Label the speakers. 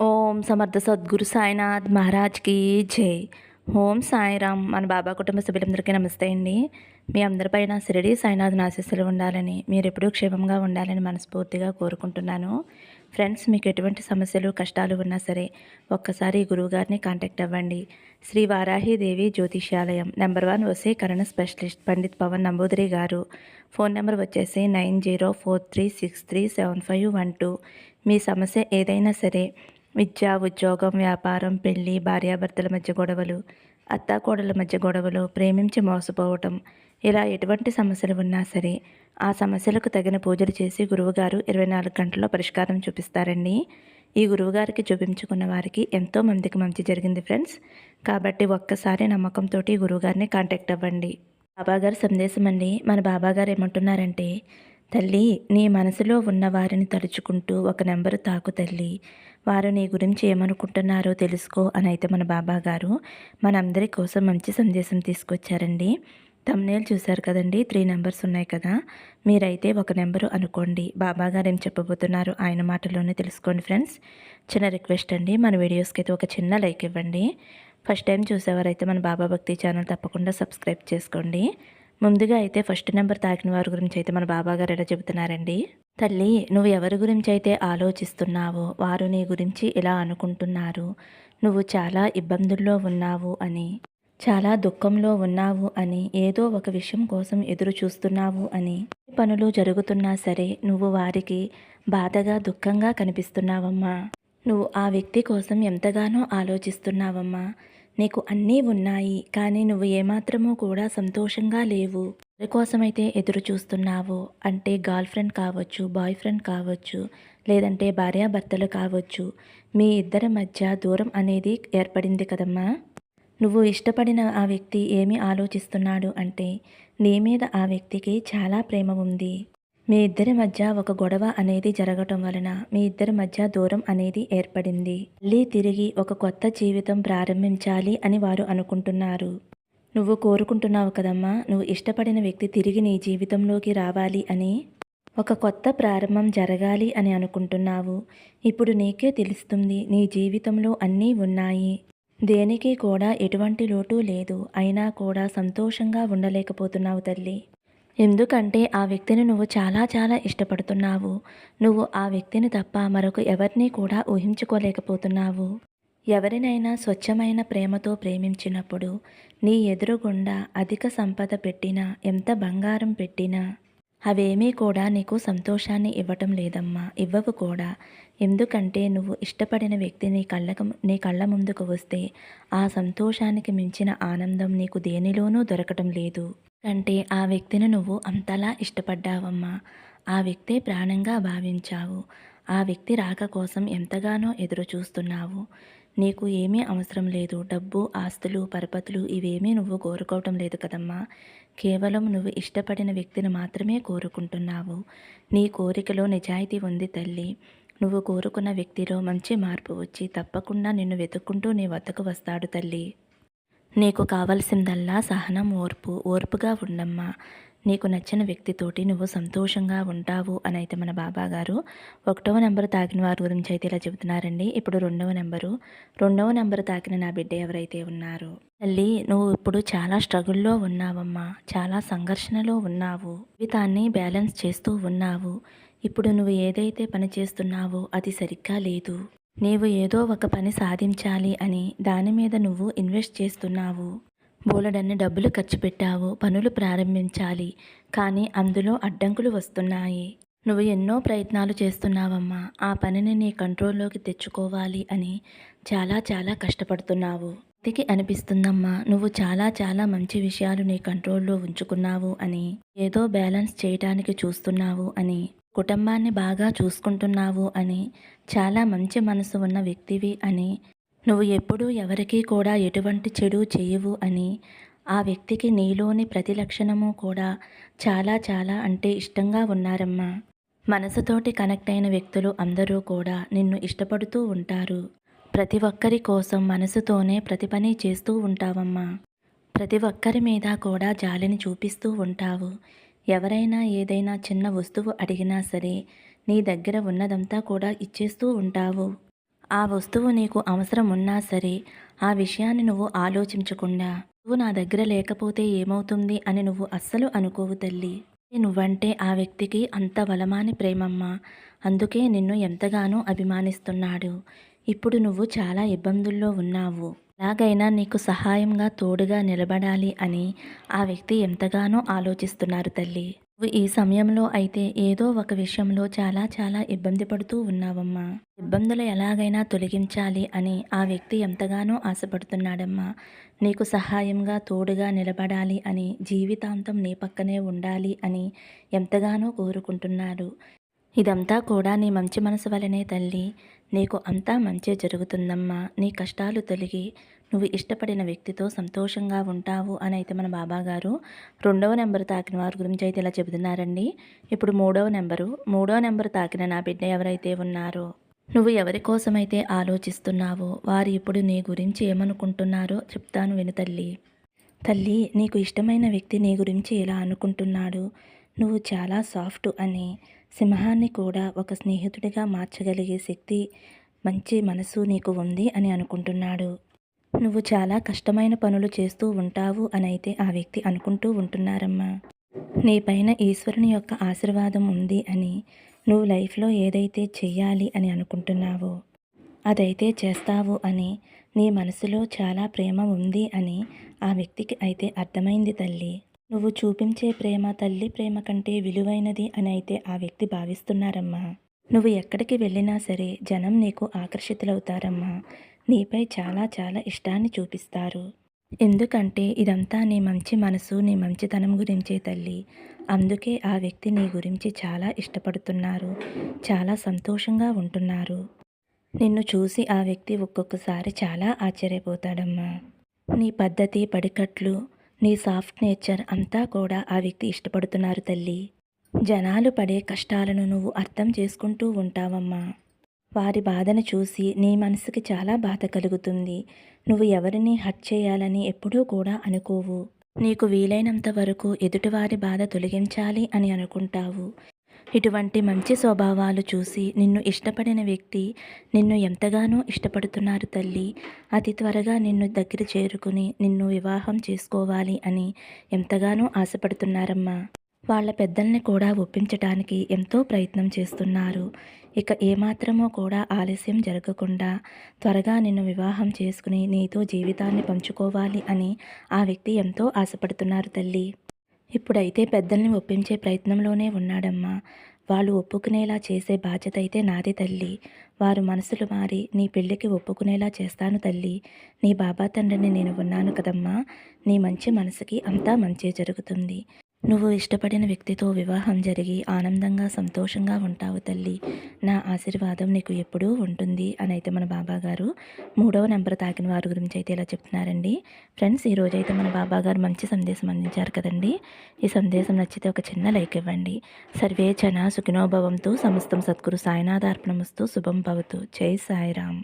Speaker 1: ఓం సమర్థ సద్గురు సాయినాథ్ మహారాజ్కి జై. ఓం సాయిరామ్ మన బాబా కుటుంబ సభ్యులందరికీ నమస్తే అండి. మీ అందరిపైన శిరడి సాయినాథ్ ఆశీస్సులు ఉండాలని మీరు ఎప్పుడూ క్షేమంగా ఉండాలని మనస్ఫూర్తిగా కోరుకుంటున్నాను. ఫ్రెండ్స్ మీకు ఎటువంటి సమస్యలు కష్టాలు ఉన్నా సరే ఒక్కసారి గురువుగారిని కాంటాక్ట్ అవ్వండి. శ్రీ వారాహిదేవి జ్యోతిష్యాలయం నెంబర్ వన్ వసీకరణ స్పెషలిస్ట్ పండిత్ పవన్ నంబూదిరి గారు. ఫోన్ నెంబర్ వచ్చేసి nine zero four three six three seven five one two. మీ సమస్య ఏదైనా సరే విద్య ఉద్యోగం వ్యాపారం పెళ్ళి భార్యాభర్తల మధ్య గొడవలు అత్తాకోడల మధ్య గొడవలు ప్రేమించి మోసపోవటం. ఇలా ఎటువంటి సమస్యలు ఉన్నా సరే ఆ సమస్యలకు తగిన పూజలు చేసి గురువుగారు ఇరవై నాలుగు గంటల్లో పరిష్కారం చూపిస్తారండి. ఈ గురువుగారికి చూపించుకున్న వారికి ఎంతో మందికి మంచి జరిగింది ఫ్రెండ్స్. కాబట్టి ఒక్కసారి నమ్మకంతో గురువుగారిని కాంటాక్ట్ అవ్వండి. బాబాగారు సందేశం అండి మన బాబాగారు ఏమంటున్నారంటే తల్లి నీ మనసులో ఉన్న వారిని తలుచుకుంటూ ఒక నెంబరు తాకు తల్లి. వారు నీ గురించి ఏమనుకుంటున్నారో తెలుసుకో అని అయితే మన బాబా గారు మనందరి కోసం మంచి సందేశం తీసుకొచ్చారండి. తమ్నేల్ చూశారు కదండి? త్రీ నెంబర్స్ ఉన్నాయి కదా? మీరైతే ఒక నెంబరు అనుకోండి. బాబా గారు ఏం చెప్పబోతున్నారు ఆయన మాటలోనే తెలుసుకోండి ఫ్రెండ్స్. చిన్న రిక్వెస్ట్ అండి మన వీడియోస్కి అయితే ఒక చిన్న లైక్ ఇవ్వండి. ఫస్ట్ టైం చూసేవారైతే మన బాబా భక్తి ఛానల్ తప్పకుండా సబ్స్క్రైబ్ చేసుకోండి. ముందుగా అయితే ఫస్ట్ నెంబర్ తాకిన వారి గురించి అయితే మన బాబా గారు ఎలా చెబుతున్నారండి? తల్లి నువ్వు ఎవరి గురించి అయితే ఆలోచిస్తున్నావో వారు నీ గురించి ఇలా అనుకుంటున్నారు. నువ్వు చాలా ఇబ్బందుల్లో ఉన్నావు అని చాలా దుఃఖంలో ఉన్నావు అని ఏదో ఒక విషయం కోసం ఎదురు చూస్తున్నావు అని పనులు జరుగుతున్నా సరే నువ్వు వారికి బాధగా దుఃఖంగా కనిపిస్తున్నావమ్మా. నువ్వు ఆ వ్యక్తి కోసం ఎంతగానో ఆలోచిస్తున్నావమ్మా. నీకు అన్నీ ఉన్నాయి కానీ నువ్వు ఏమాత్రమూ కూడా సంతోషంగా లేవు. కోసమైతే ఎదురు చూస్తున్నావో అంటే గర్ల్ ఫ్రెండ్ కావచ్చు బాయ్ ఫ్రెండ్ కావచ్చు లేదంటే భార్యాభర్తలు కావచ్చు మీ ఇద్దరి మధ్య దూరం అనేది ఏర్పడింది కదమ్మా. నువ్వు ఇష్టపడిన ఆ వ్యక్తి ఏమి ఆలోచిస్తున్నాడు అంటే నీ మీద ఆ వ్యక్తికి చాలా ప్రేమ ఉంది. మీ ఇద్దరి మధ్య ఒక గొడవ అనేది జరగటం వలన మీ ఇద్దరి మధ్య దూరం అనేది ఏర్పడింది. మళ్ళీ తిరిగి ఒక కొత్త జీవితం ప్రారంభించాలి అని వారు అనుకుంటున్నారు. నువ్వు కోరుకుంటున్నావు కదమ్మా నువ్వు ఇష్టపడిన వ్యక్తి తిరిగి నీ జీవితంలోకి రావాలి అని ఒక కొత్త ప్రారంభం జరగాలి అని అనుకుంటున్నావు. ఇప్పుడు నీకే తెలుస్తుంది నీ జీవితంలో అన్నీ ఉన్నాయి. దేనికి కూడా ఎటువంటి లోటు లేదు అయినా కూడా సంతోషంగా ఉండలేకపోతున్నావు తల్లి. ఎందుకంటే ఆ వ్యక్తిని నువ్వు చాలా చాలా ఇష్టపడుతున్నావు. నువ్వు ఆ వ్యక్తిని తప్ప మరొక ఎవరిని కూడా ఊహించుకోలేకపోతున్నావు. ఎవరినైనా స్వచ్ఛమైన ప్రేమతో ప్రేమించినప్పుడు నీ ఎదురుగుండా అధిక సంపద పెట్టినా ఎంత బంగారం పెట్టినా అవేమీ కూడా నీకు సంతోషాన్ని ఇవ్వటం లేదమ్మా. ఇవ్వవు కూడా. ఎందుకంటే నువ్వు ఇష్టపడిన వ్యక్తి నీ కళ్ళకు నీ కళ్ళ ముందుకు వస్తే ఆ సంతోషానికి మించిన ఆనందం నీకు దేనిలోనూ దొరకటం లేదు. అంటే ఆ వ్యక్తిని నువ్వు అంతలా ఇష్టపడ్డావమ్మా. ఆ వ్యక్తే ప్రాణంగా భావించావు. ఆ వ్యక్తి రాక కోసం ఎంతగానో ఎదురు చూస్తున్నావు నీకు ఏమీ అవసరం లేదు. డబ్బు ఆస్తులు పరపతులు ఇవేమీ నువ్వు కోరుకోవటం లేదు కదమ్మా. కేవలం నువ్వు ఇష్టపడిన వ్యక్తిని మాత్రమే కోరుకుంటున్నావు. నీ కోరికలో నిజాయితీ ఉంది తల్లి. నువ్వు కోరుకున్న వ్యక్తిలో మంచి మార్పు వచ్చి తప్పకుండా నిన్ను వెతుక్కుంటూ నీ వద్దకు వస్తాడు తల్లి. నీకు కావలసిందల్లా సహనం ఓర్పు ఓర్పుగా ఉండమ్మా నీకు నచ్చిన వ్యక్తితోటి నువ్వు సంతోషంగా ఉంటావు అని అయితే మన బాబా గారు ఒకటవ నెంబర్ తాకిన వారి గురించి అయితే ఇలా చెబుతున్నారండి. ఇప్పుడు రెండవ నెంబరు. రెండవ నెంబర్ తాకిన నా బిడ్డ ఎవరైతే ఉన్నారు. తల్లి నువ్వు ఇప్పుడు చాలా స్ట్రగుల్లో ఉన్నావమ్మా. చాలా సంఘర్షణలో ఉన్నావు. జీవితాన్ని బ్యాలెన్స్ చేస్తూ ఉన్నావు. ఇప్పుడు నువ్వు ఏదైతే పని చేస్తున్నావో అది సరిగ్గా లేదు. నీవు ఏదో ఒక పని సాధించాలి అని దాని మీద నువ్వు ఇన్వెస్ట్ చేస్తున్నావు. బోలెడన్ని డబ్బులు ఖర్చు పెట్టావు పనులు ప్రారంభించాలి. కానీ అందులో అడ్డంకులు వస్తున్నాయి. నువ్వు ఎన్నో ప్రయత్నాలు చేస్తున్నావమ్మా. ఆ పనిని నీ కంట్రోల్లోకి తెచ్చుకోవాలి అని చాలా చాలా కష్టపడుతున్నావు. వ్యక్తికి అనిపిస్తుందమ్మా నువ్వు చాలా చాలా మంచి విషయాలు నీ కంట్రోల్లో ఉంచుకున్నావు అని ఏదో బ్యాలెన్స్ చేయటానికి చూస్తున్నావు అని కుటుంబాన్ని బాగా చూసుకుంటున్నావు అని చాలా మంచి మనసు ఉన్న వ్యక్తివి అని నువ్వు ఎప్పుడూ ఎవరికీ కూడా ఎటువంటి చెడు చేయవు అని. ఆ వ్యక్తికి నీలోని ప్రతి లక్షణము కూడా చాలా చాలా అంటే ఇష్టంగా ఉన్నారమ్మా. మనసుతోటి కనెక్ట్ అయిన వ్యక్తులు అందరూ కూడా నిన్ను ఇష్టపడుతూ ఉంటారు. ప్రతి ఒక్కరి కోసం మనసుతోనే ప్రతి పని చేస్తూ ఉంటావమ్మా. ప్రతి ఒక్కరి మీద కూడా జాలిని చూపిస్తూ ఉంటావు. ఎవరైనా ఏదైనా చిన్న వస్తువు అడిగినా సరే నీ దగ్గర ఉన్నదంతా కూడా ఇచ్చేస్తూ ఉంటావు. ఆ వస్తువు నీకు అవసరం ఉన్నా సరే ఆ విషయాన్ని నువ్వు ఆలోచించకుండా నువ్వు నా దగ్గర లేకపోతే ఏమవుతుంది అని నువ్వు అస్సలు అనుకోవు తల్లి. నువ్వంటే ఆ వ్యక్తికి అంత బలమాని ప్రేమమ్మ. అందుకే నిన్ను ఎంతగానో అభిమానిస్తున్నాడు. ఇప్పుడు నువ్వు చాలా ఇబ్బందుల్లో ఉన్నావు. ఎలాగైనా నీకు సహాయంగా తోడుగా నిలబడాలి అని ఆ వ్యక్తి ఎంతగానో ఆలోచిస్తున్నారు తల్లి. నువ్వు ఈ సమయంలో అయితే ఏదో ఒక విషయంలో చాలా చాలా ఇబ్బంది పడుతూ ఉన్నావమ్మా. ఇబ్బందులు ఎలాగైనా తొలగించాలి అని ఆ వ్యక్తి ఎంతగానో ఆశపడుతున్నాడమ్మా. నీకు సహాయంగా తోడుగా నిలబడాలి అని జీవితాంతం నీ పక్కనే ఉండాలి అని ఎంతగానో కోరుకుంటున్నాడు. ఇదంతా కూడా నీ మంచి మనసు వలనే తల్లి. నీకు అంతా మంచి జరుగుతుందమ్మా. నీ కష్టాలు తొలగి నువ్వు ఇష్టపడిన వ్యక్తితో సంతోషంగా ఉంటావు అని అయితే మన బాబా గారు రెండవ నెంబర్ తాకిన వారి గురించి అయితే ఇలా చెబుతున్నారండి. ఇప్పుడు మూడవ నెంబరు. మూడవ నెంబర్ తాకిన నా బిడ్డ ఎవరైతే ఉన్నారో నువ్వు ఎవరి కోసమైతే ఆలోచిస్తున్నావో వారు ఇప్పుడు నీ గురించి ఏమనుకుంటున్నారో చెప్తాను విను తల్లి. తల్లి నీకు ఇష్టమైన వ్యక్తి నీ గురించి ఇలా అనుకుంటున్నాడు? నువ్వు చాలా సాఫ్ట్ అని సింహాన్ని కూడా ఒక స్నేహితుడిగా మార్చగలిగే శక్తి మంచి మనసు నీకు ఉంది అని అనుకుంటున్నాడు. నువ్వు చాలా కష్టమైన పనులు చేస్తూ ఉంటావు అని అయితే ఆ వ్యక్తి అనుకుంటూ ఉంటున్నారమ్మా. నీ పైన ఈశ్వరుని యొక్క ఆశీర్వాదం ఉంది అని నువ్వు లైఫ్లో ఏదైతే చెయ్యాలి అని అనుకుంటున్నావో అదైతే చేస్తావు అని నీ మనసులో చాలా ప్రేమ ఉంది అని ఆ వ్యక్తికి అయితే అర్థమైంది తల్లి. నువ్వు చూపించే ప్రేమ తల్లి ప్రేమ కంటే విలువైనది అని అయితే ఆ వ్యక్తి భావిస్తున్నారమ్మా. నువ్వు ఎక్కడికి వెళ్ళినా సరే జనం నీకు ఆకర్షితులవుతారమ్మా. నీపై చాలా చాలా ఇష్టాన్ని చూపిస్తారు. ఎందుకంటే ఇదంతా నీ మంచి మనసు నీ మంచితనం గురించే తల్లి. అందుకే ఆ వ్యక్తి నీ గురించి చాలా ఇష్టపడుతున్నారు. చాలా సంతోషంగా ఉంటున్నారు. నిన్ను చూసి ఆ వ్యక్తి ఒక్కొక్కసారి చాలా ఆశ్చర్యపోతాడమ్మా. నీ పద్ధతి పడికట్లు నీ సాఫ్ట్ నేచర్ అంతా కూడా ఆ వ్యక్తి ఇష్టపడుతున్నారు తల్లి. జనాలు పడే కష్టాలను నువ్వు అర్థం చేసుకుంటూ ఉంటావమ్మా. వారి బాధను చూసి నీ మనసుకి చాలా బాధ కలుగుతుంది. నువ్వు ఎవరిని హట్ చేయాలని ఎప్పుడూ కూడా అనుకోవు. నీకు వీలైనంత వరకు ఎదుటివారి బాధ తొలగించాలి అని అనుకుంటావు. ఇటువంటి మంచి స్వభావాలు చూసి నిన్ను ఇష్టపడిన వ్యక్తి నిన్ను ఎంతగానో ఇష్టపడుతున్నారు తల్లి. అతి త్వరగా నిన్ను దగ్గర చేరుకుని నిన్ను వివాహం చేసుకోవాలి అని ఎంతగానో ఆశపడుతున్నారమ్మా. వాళ్ళ పెద్దల్ని కూడా ఒప్పించటానికి ఎంతో ప్రయత్నం చేస్తున్నారు. ఇక ఏమాత్రమో కూడా ఆలస్యం జరగకుండా త్వరగా నిన్ను వివాహం చేసుకుని నీతో జీవితాన్ని పంచుకోవాలి అని ఆ వ్యక్తి ఎంతో ఆశపడుతున్నారు తల్లి. ఇప్పుడైతే పెద్దల్ని ఒప్పించే ప్రయత్నంలోనే ఉన్నాడమ్మా. వాళ్ళు ఒప్పుకునేలా చేసే బాధ్యత అయితే నాది తల్లి. వారు మనసులు మారి నీ పెళ్ళికి ఒప్పుకునేలా చేస్తాను తల్లి. నీ బాబా తండ్రిని నేను ఉన్నాను కదమ్మా. నీ మంచి మనసుకి అంతా మంచి జరుగుతుంది. నువ్వు ఇష్టపడిన వ్యక్తితో వివాహం జరిగి ఆనందంగా సంతోషంగా ఉంటావు తల్లి. నా ఆశీర్వాదం నీకు ఎప్పుడూ ఉంటుంది అని అయితే మన బాబా గారు మూడవ నెంబర్ తాకిన వారి గురించి అయితే ఇలా చెప్తున్నారండి. ఫ్రెండ్స్ ఈరోజు అయితే మన బాబా గారు మంచి సందేశం అందించారు కదండి. ఈ సందేశం నచ్చితే ఒక చిన్న లైక్ ఇవ్వండి. సర్వే జన సుఖినోభవంతో సమస్తం సద్గురు సాయినాథార్పణమస్తు శుభం భవతు. జై సాయిరామ్.